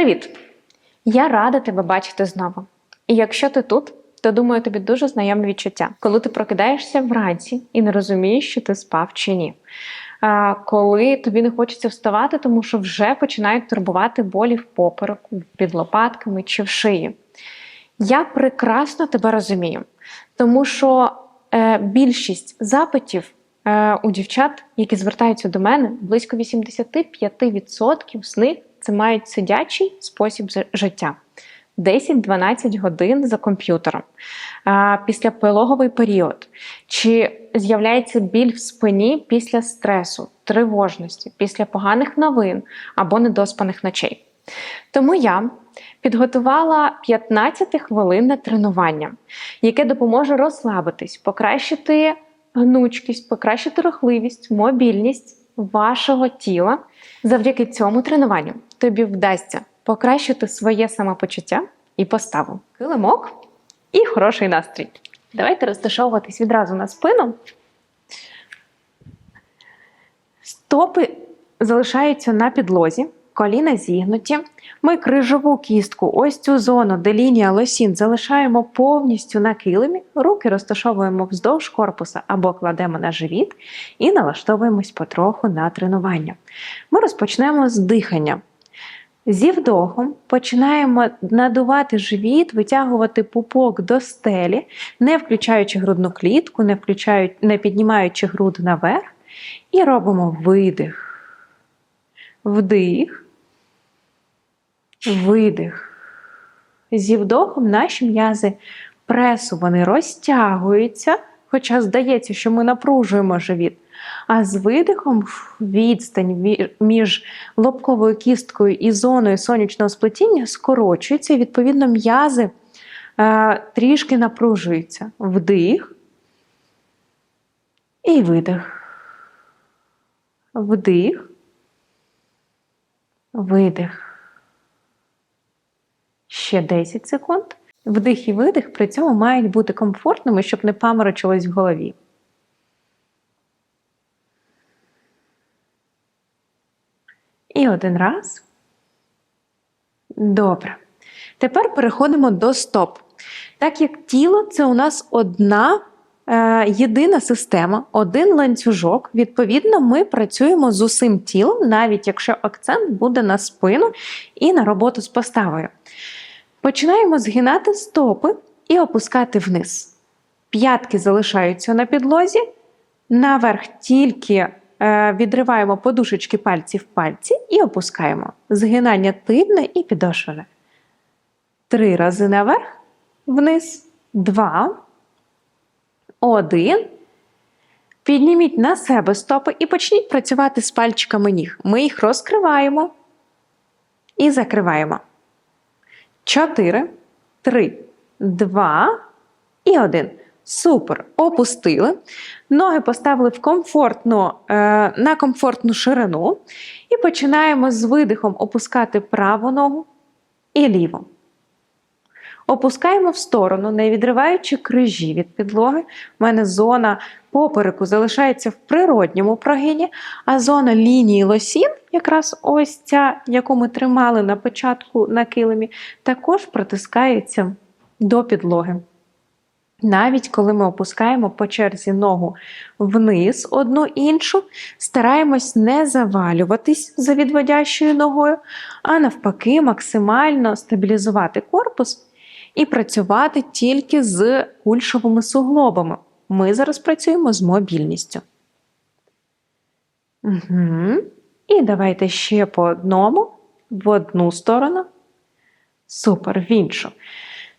Привіт! Я рада тебе бачити знову. І якщо ти тут, то думаю, тобі дуже знайоме відчуття, коли ти прокидаєшся вранці і не розумієш, що ти спав чи ні. Коли тобі не хочеться вставати, тому що вже починають турбувати болі в попереку, під лопатками чи в шиї. Я прекрасно тебе розумію, тому що е, більшість запитів е, у дівчат, які звертаються до мене, близько 85% з них це мають сидячий спосіб життя. 10-12 годин за комп'ютером. Після пологовий період. Чи з'являється біль в спині після стресу, тривожності, після поганих новин або недоспаних ночей. Тому я підготувала 15-хвилинне тренування, яке допоможе розслабитись, покращити гнучкість, покращити рухливість, мобільність вашого тіла. Завдяки цьому тренуванню тобі вдасться покращити своє самопочуття і поставу. Килимок і хороший настрій. Давайте розташовуватись відразу на спину. Стопи залишаються на підлозі, коліна зігнуті. Ми крижову кістку, ось цю зону, де лінія лосін, залишаємо повністю на килимі, руки розташовуємо вздовж корпуса або кладемо на живіт і налаштовуємось потроху на тренування. Ми розпочнемо з дихання. Зі вдохом починаємо надувати живіт, витягувати пупок до стелі, не включаючи грудну клітку, не, включаючи, не піднімаючи груд наверх. І робимо видих, вдих, видих. Зі вдохом наші м'язи пресу вони розтягуються, хоча здається, що ми напружуємо живіт. А з видихом відстань між лобковою кісткою і зоною сонячного сплетіння скорочується, і відповідно м'язи е, трішки напружуються. Вдих і видих. Вдих, видих. Ще 10 секунд. Вдих і видих при цьому мають бути комфортними, щоб не паморочилось в голові. І один раз. Добре. Тепер переходимо до стоп. Так як тіло це у нас одна е, єдина система, один ланцюжок. Відповідно, ми працюємо з усім тілом, навіть якщо акцент буде на спину і на роботу з поставою. Починаємо згинати стопи і опускати вниз. П'ятки залишаються на підлозі, наверх тільки е, відриваємо подушечки пальців пальці і опускаємо. Згинання тильне і підошвене. Три рази наверх, вниз, два, один. Підніміть на себе стопи і почніть працювати з пальчиками ніг. Ми їх розкриваємо і закриваємо. Чотири, три, два і один. Супер. Опустили. Ноги поставили в комфортну, е, на комфортну ширину. І починаємо з видихом опускати праву ногу і ліву. Опускаємо в сторону, не відриваючи крижі від підлоги. У мене зона попереку залишається в природньому прогині, а зона лінії лосін, якраз ось ця, яку ми тримали на початку на килимі, також притискається до підлоги. Навіть коли ми опускаємо по черзі ногу вниз одну іншу, стараємось не завалюватись за відводящою ногою, а навпаки, максимально стабілізувати корпус і працювати тільки з кульшовими суглобами. Ми зараз працюємо з мобільністю. Угу. І давайте ще по одному в одну сторону. Супер, в іншу.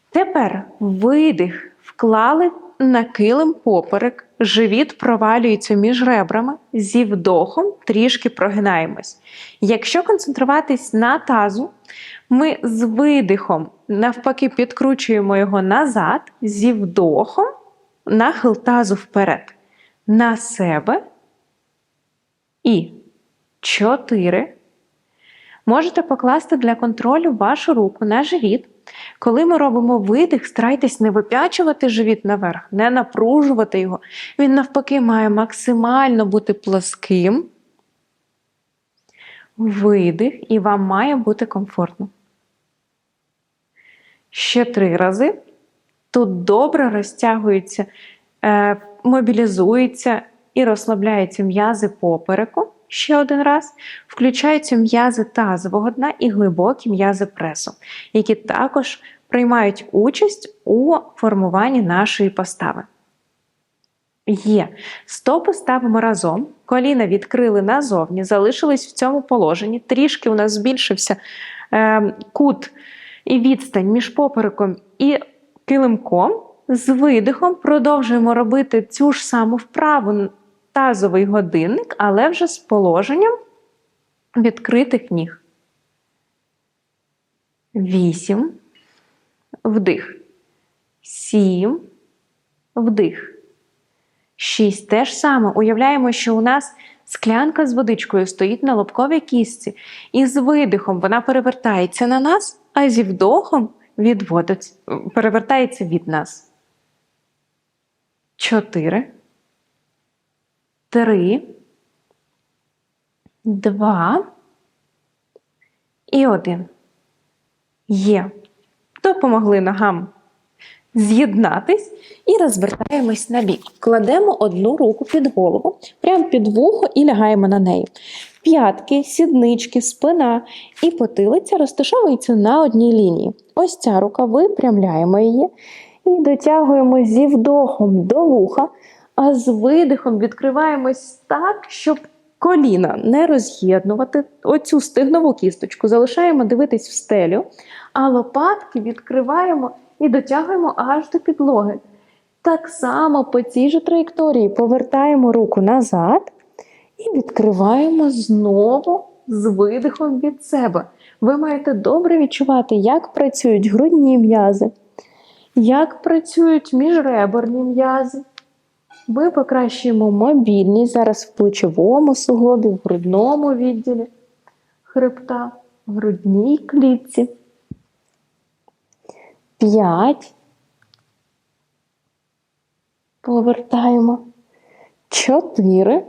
Тепер видих вклали на килим поперек, живіт провалюється між ребрами, зі вдохом трішки прогинаємось. Якщо концентруватись на тазу, ми з видихом навпаки підкручуємо його назад, зі вдохом, нахил тазу вперед. На себе. І чотири. Можете покласти для контролю вашу руку на живіт. Коли ми робимо видих, старайтесь не вип'ячувати живіт наверх, не напружувати його. Він навпаки має максимально бути плоским. Видих, і вам має бути комфортно. Ще три рази. Тут добре розтягуються, е, мобілізуються і розслабляються м'язи попереку. Ще один раз. Включаються м'язи тазового дна і глибокі м'язи пресу, які також приймають участь у формуванні нашої постави. Є. Стопи ставимо разом, коліна відкрили назовні, залишились в цьому положенні. Трішки у нас збільшився е, кут і відстань між попереком і килимком. З видихом продовжуємо робити цю ж саму вправу тазовий годинник, але вже з положенням відкритих ніг. Вісім. Вдих. Сім. Вдих. Шість. Те ж саме. Уявляємо, що у нас склянка з водичкою стоїть на лобковій кістці, і з видихом вона перевертається на нас, а зі вдохом відводить, перевертається від нас. Чотири. Три. Два. І один. Є. Допомогли ногам з'єднатись і розвертаємось на бік. Кладемо одну руку під голову, прямо під вухо і лягаємо на неї. П'ятки, сіднички, спина і потилиця розташовуються на одній лінії. Ось ця рука, випрямляємо її і дотягуємо зі вдохом до вуха, а з видихом відкриваємось так, щоб коліна не роз'єднувати. Оцю стигнову кісточку залишаємо дивитись в стелю, а лопатки відкриваємо і дотягуємо аж до підлоги. Так само по цій же траєкторії повертаємо руку назад і відкриваємо знову з видихом від себе. Ви маєте добре відчувати, як працюють грудні м'язи, як працюють міжреберні м'язи. Ми покращуємо мобільність зараз в плечовому суглобі, в грудному відділі хребта, в грудній клітці. П'ять. Повертаємо. Чотири.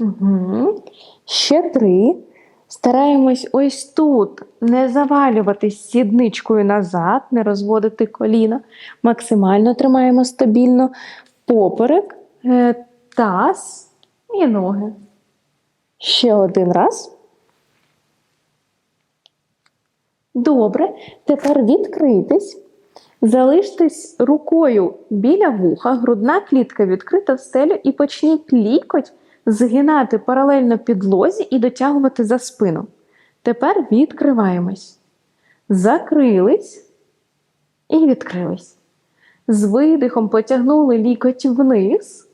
Угу. Ще три. Стараємось ось тут не завалюватись сідничкою назад, не розводити коліна. Максимально тримаємо стабільно поперек, е, таз і ноги. Ще один раз. Добре. Тепер відкритись. Залиштесь рукою біля вуха, грудна клітка відкрита в стелю, і почніть лікоть згинати паралельно підлозі і дотягувати за спину. Тепер відкриваємось. Закрились і відкрились. З видихом потягнули лікоть вниз,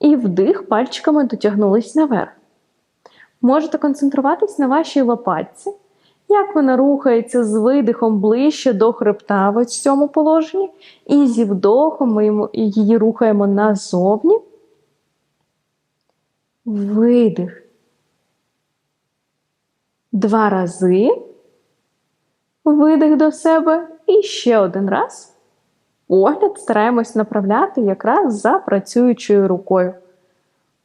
і вдих пальчиками дотягнулись наверх. Можете концентруватись на вашій лопатці. Як вона рухається з видихом ближче до хребта в цьому положенні, і зі вдохом ми її рухаємо назовні. Видих. Два рази. Видих до себе. І ще один раз. Погляд стараємось направляти якраз за працюючою рукою.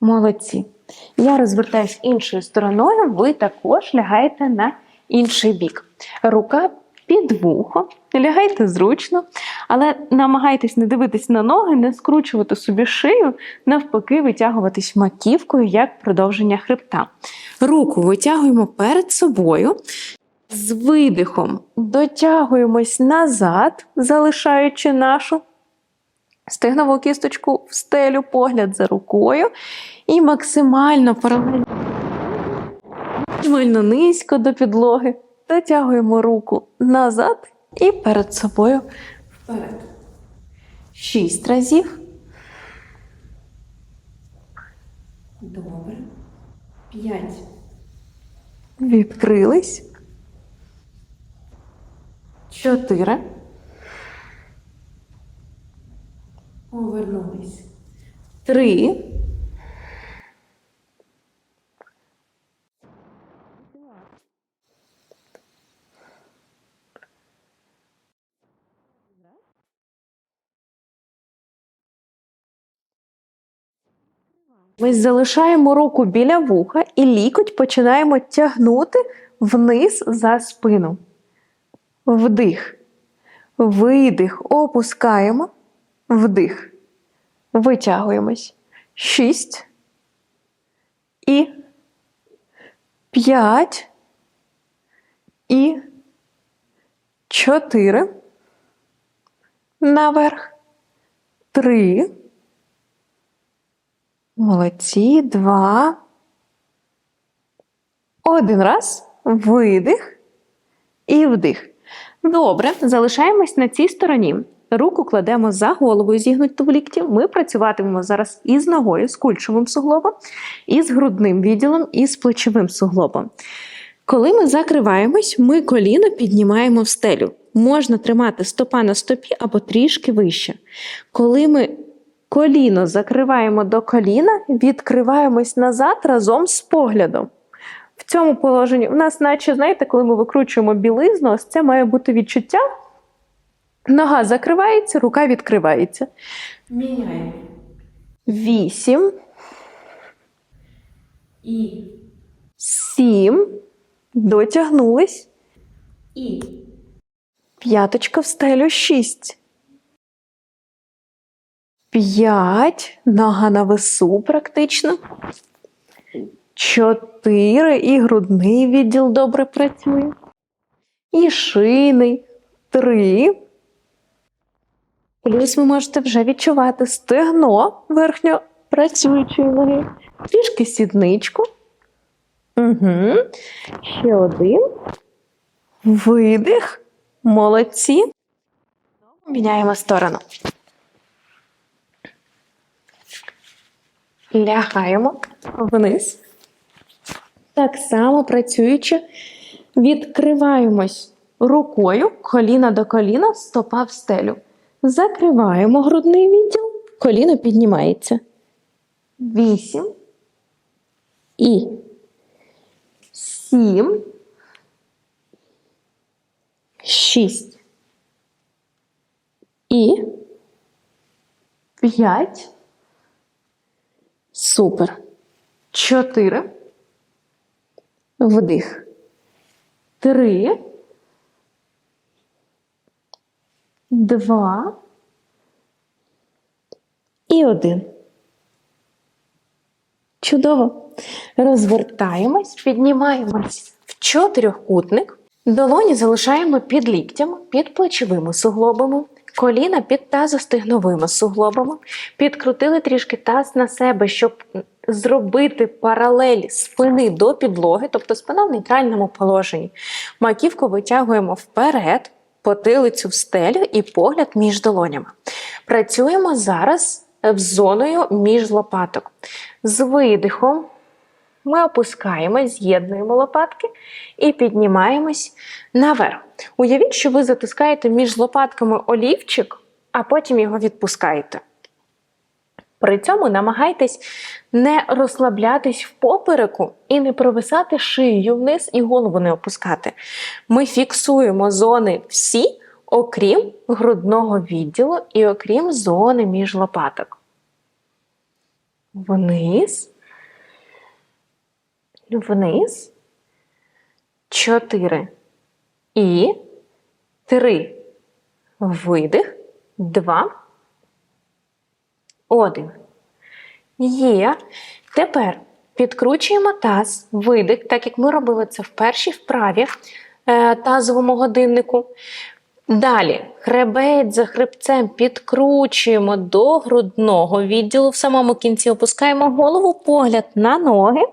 Молодці. Я розвертаюсь іншою стороною, ви також лягаєте на інший бік. Рука під вухо, лягайте зручно, але намагайтесь не дивитись на ноги, не скручувати собі шию, навпаки, витягуватись маківкою як продовження хребта. Руку витягуємо перед собою. З видихом дотягуємось назад, залишаючи нашу стегнову кісточку в стелю, погляд за рукою. І максимально паралельно максимально низько до підлоги. Дотягуємо руку назад і перед собою вперед. Шість разів. Добре. П'ять. Відкрились. Чотири. Повернулись. Три. Ми залишаємо руку біля вуха і лікоть починаємо тягнути вниз за спину. Вдих. Видих. Опускаємо. Вдих. Витягуємось. Шість. І п'ять. І чотири. Наверх. Три. Молодці. Два. Один раз. Видих. І вдих. Добре, залишаємось на цій стороні. Руку кладемо за головою зігнуту в лікті. Ми працюватимемо зараз із ногою, з кульшовим суглобом, і з грудним відділом, і з плечовим суглобом. Коли ми закриваємось, ми коліно піднімаємо в стелю. Можна тримати стопа на стопі або трішки вище. Коли ми коліно закриваємо до коліна, відкриваємось назад разом з поглядом. В цьому положенні у нас, наче, знаєте, коли ми викручуємо білизну, ось це має бути відчуття. Нога закривається, рука відкривається. Міняємо. Вісім, І. сім. Дотягнулись. І. П'яточка в стелю шість. П'ять. Нога на весу практично. Чотири. І грудний відділ добре працює. І шийний. Три. Плюс ви можете вже відчувати стегно верхньо працюючої ноги. Трішки сідничку. Угу. Ще один. Видих. Молодці. Міняємо сторону. Лягаємо вниз. Так само працюючи, відкриваємось рукою, коліна до коліна, стопа в стелю. Закриваємо грудний відділ, коліно піднімається. Вісім. І сім. Шість. І п'ять. Супер. Чотири. Вдих. Три. Два. І один. Чудово. Розвертаємось, піднімаємось в чотирьохкутник. Долоні залишаємо під ліктями, під плечовими суглобами, коліна під тазостигновими суглобами. Підкрутили трішки таз на себе, щоб зробити паралель спини до підлоги, тобто спина в нейтральному положенні. Маківку витягуємо вперед, потилицю в стелю і погляд між долонями. Працюємо зараз з зоною між лопаток. З видихом ми опускаємо, з'єднуємо лопатки і піднімаємось наверх. Уявіть, що ви затискаєте між лопатками олівчик, а потім його відпускаєте. При цьому намагайтесь не розслаблятись в попереку і не провисати шиєю вниз і голову не опускати. Ми фіксуємо зони всі, окрім грудного відділу і окрім зони між лопаток. Вниз. Вниз. Чотири. І три. Видих. Два. Один. Є. Тепер підкручуємо таз, видих, так як ми робили це в першій вправі е, тазовому годиннику. Далі хребець за хребцем підкручуємо до грудного відділу. В самому кінці опускаємо голову, погляд на ноги.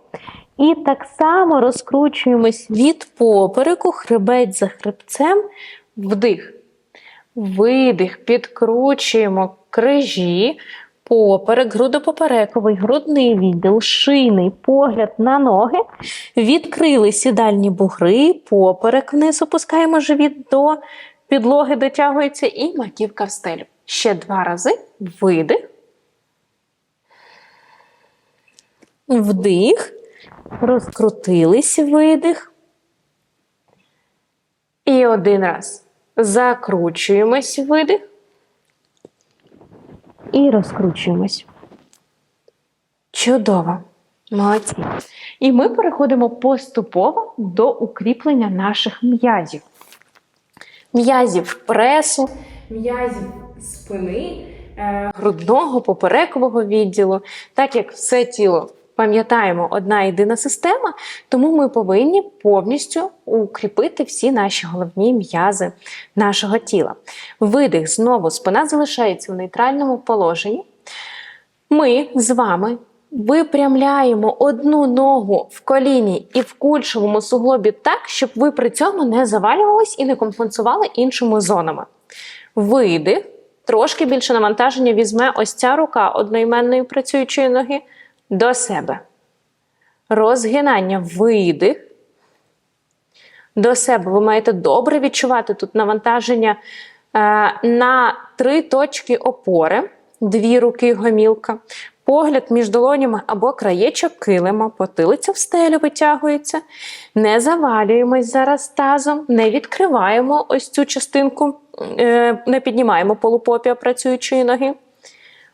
І так само розкручуємось від попереку, хребець за хребцем, вдих. Видих, підкручуємо крижі, поперек, грудопоперековий, грудний відділ, шийний погляд на ноги. Відкрили сідальні бугри, поперек вниз опускаємо живіт до підлоги, дотягується і маківка в стелю. Ще два рази. Видих. Вдих. Розкрутились видих. І один раз. Закручуємось видих. І розкручуємось. Чудово. Молодці. І ми переходимо поступово до укріплення наших м'язів. м'язів пресу, М'язів спини. е, грудного, поперекового відділу, так як все тіло. Пам'ятаємо, одна єдина система, тому ми повинні повністю укріпити всі наші головні м'язи нашого тіла. Видих знову спина залишається в нейтральному положенні. Ми з вами випрямляємо одну ногу в коліні і в кульшовому суглобі так, щоб ви при цьому не завалювались і не компенсували іншими зонами. Видих. Трошки більше навантаження візьме ось ця рука одноіменної працюючої ноги до себе. Розгинання, видих. До себе ви маєте добре відчувати тут навантаження е, на три точки опори, дві руки гомілка, погляд між долонями або краєчок килима, потилиця в стелю витягується. Не завалюємось зараз тазом, не відкриваємо ось цю частинку, е, не піднімаємо полупопія працюючої ноги.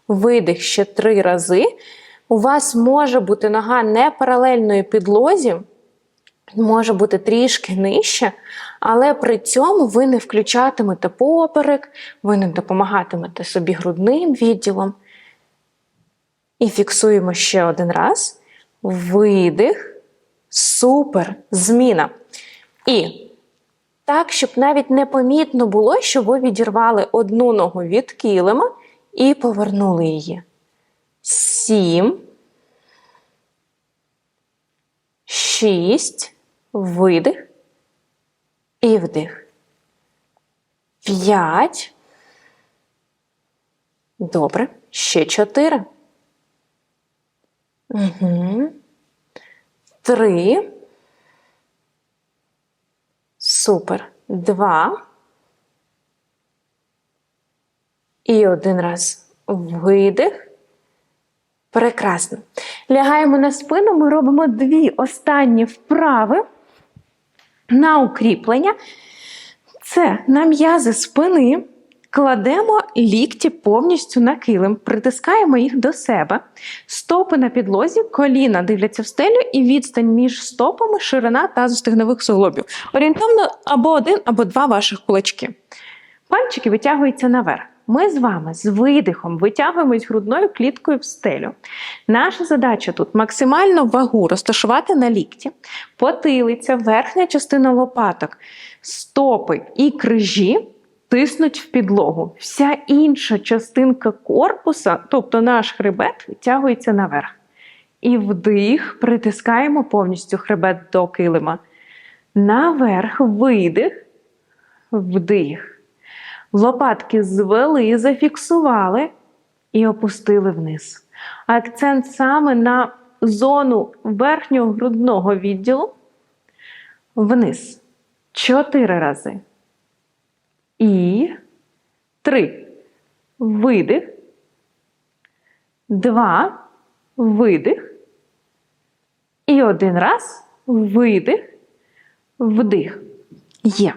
Видих ще три рази. У вас може бути нога не паралельної підлозі, може бути трішки нижче, але при цьому ви не включатимете поперек, ви не допомагатимете собі грудним відділом. І фіксуємо ще один раз. Видих. Супер. Зміна. І так, щоб навіть непомітно було, що ви відірвали одну ногу від килима і повернули її. Сім. Шість. Видих. І вдих. П'ять. Добре. Ще чотири. Угу. Три. Супер. Два. І один раз видих. Прекрасно. Лягаємо на спину, ми робимо дві останні вправи на укріплення. Це на м'язи спини. Кладемо лікті повністю на килим, притискаємо їх до себе, стопи на підлозі, коліна дивляться в стелю і відстань між стопами ширина тазостегнових суглобів. Орієнтовно або один, або два ваших кулачки. Пальчики витягуються наверх. Ми з вами з видихом витягуємось грудною кліткою в стелю. Наша задача тут максимально вагу розташувати на лікті, потилиця, верхня частина лопаток, стопи і крижі тиснуть в підлогу. Вся інша частинка корпуса, тобто наш хребет, витягується наверх. І вдих, притискаємо повністю хребет до килима. Наверх, видих, вдих. Лопатки звели, зафіксували і опустили вниз. Акцент саме на зону верхнього грудного відділу. Вниз. Чотири рази. І три. Видих. Два. Видих. І один раз. Видих. Вдих. Є.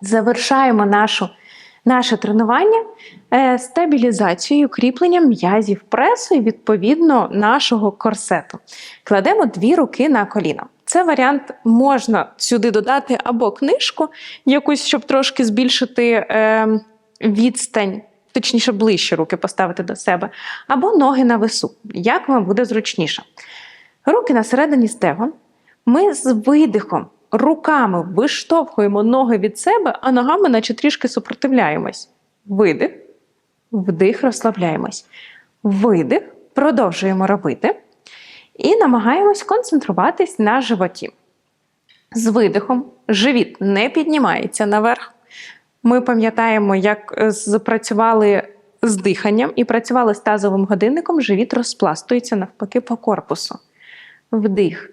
Завершаємо нашу, наше тренування е, стабілізацією, укріпленням м'язів пресу і відповідно нашого корсету. Кладемо дві руки на коліна. Це варіант можна сюди додати або книжку, якусь, щоб трошки збільшити е, відстань, точніше, ближче руки поставити до себе, або ноги на весу, як вам буде зручніше. Руки на середині стегон. Ми з видихом руками виштовхуємо ноги від себе, а ногами, наче трішки супротивляємось. Видих, вдих, розслабляємось. Видих, продовжуємо робити. І намагаємось концентруватись на животі. З видихом живіт не піднімається наверх. Ми пам'ятаємо, як е, запрацювали з диханням і працювали з тазовим годинником, живіт розпластується навпаки по корпусу. Вдих.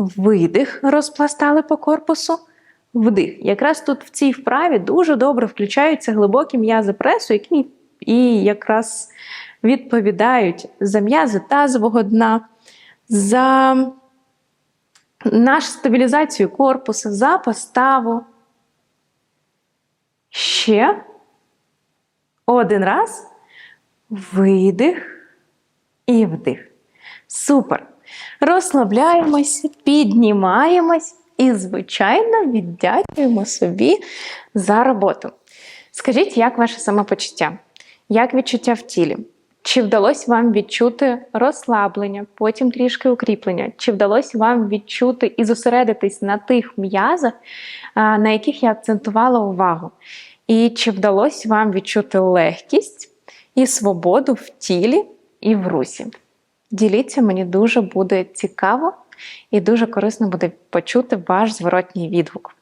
Видих розпластали по корпусу. Вдих. Якраз тут в цій вправі дуже добре включаються глибокі м'язи пресу, які і якраз відповідають за м'язи тазового дна, за нашу стабілізацію корпусу, за поставу. Ще один раз. Видих і вдих. Супер. Розслабляємось, піднімаємось І, звичайно, віддячуємо собі за роботу. Скажіть, як ваше самопочуття? Як відчуття в тілі? Чи вдалося вам відчути розслаблення, потім трішки укріплення? Чи вдалося вам відчути і зосередитись на тих м'язах, на яких я акцентувала увагу? І чи вдалося вам відчути легкість і свободу в тілі і в русі? Діліться, мені дуже буде цікаво і дуже корисно буде почути ваш зворотній відгук.